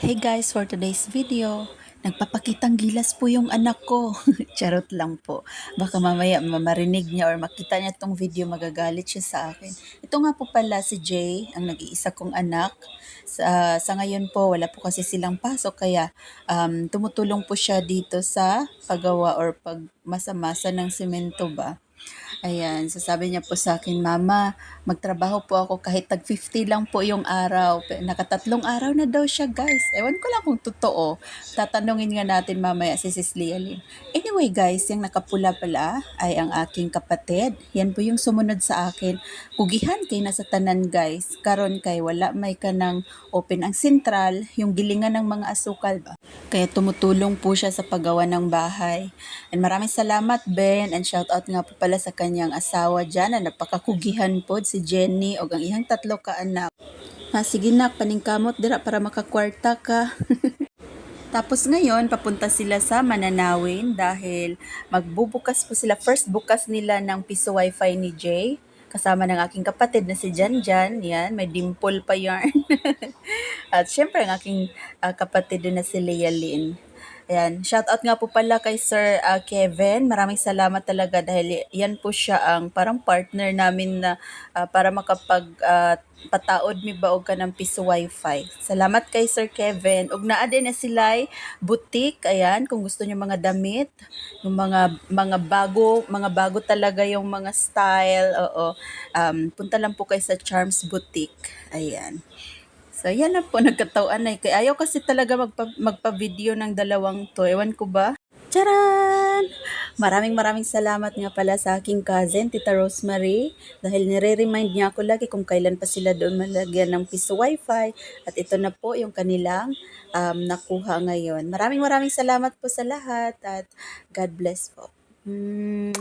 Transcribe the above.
Hey guys, for today's video, nagpapakitang gilas po yung anak ko. Charot lang po. Baka mamaya mamarinig niya or makita niya tong video, magagalit siya sa akin. Ito nga po pala si Jay, ang nag-iisa kong anak. Sa, sa ngayon po, wala po kasi silang pasok, kaya um, tumutulong po siya dito sa paggawa or pagmasa-masa ng semento ba. Ayan, so sabi niya po sa akin, Mama, magtrabaho po ako kahit tag 50 lang po yung araw. Nakatatlong araw na daw siya, guys. Ewan ko lang kung totoo. Tatanungin nga natin mamaya si Sis Lialin. Anyway, guys, yung nakapula pala ay ang aking kapatid. Yan po yung sumunod sa akin. Kugihan kay nasa tanan, guys. Karon kay wala may kanang open ang sentral, yung gilingan ng mga asukal ba. Kaya tumutulong po siya sa paggawa ng bahay. And maraming salamat, Ben. And shout out nga po pala sa kanyang asawa dyan na napakakugihan po si Jenny o ang ihang tatlo ka anak. Ha, sige nak, paningkamot dira para makakwarta ka. Tapos ngayon, papunta sila sa Mananawin dahil magbubukas po sila. First bukas nila ng piso wifi ni Jay. Kasama ng aking kapatid na si Janjan. Yan, may dimple pa yarn. At syempre, ang aking ah, kapatid na si Leah Lynn. Ayan, shout out nga po pala kay Sir ah, Kevin. Maraming salamat talaga dahil yan po siya ang parang partner namin na ah, para makapag ah, pataod mi ba og kanang piso wifi. Salamat kay Sir Kevin. Ug naa din na sila'y boutique. Ayan, kung gusto niyo mga damit, yung mga mga bago, mga bago talaga yung mga style. Oo. Um, punta lang po kayo sa Charms Boutique. Ayan. So, yan na po, nagkatauan na. Kaya ayaw kasi talaga magpa, magpa-video ng dalawang to. Ewan ko ba? Charan! Maraming maraming salamat nga pala sa aking cousin, Tita Rosemary, dahil nire-remind niya ako lagi kung kailan pa sila doon malagyan ng piso wifi. At ito na po yung kanilang um, nakuha ngayon. Maraming maraming salamat po sa lahat at God bless po. Mm.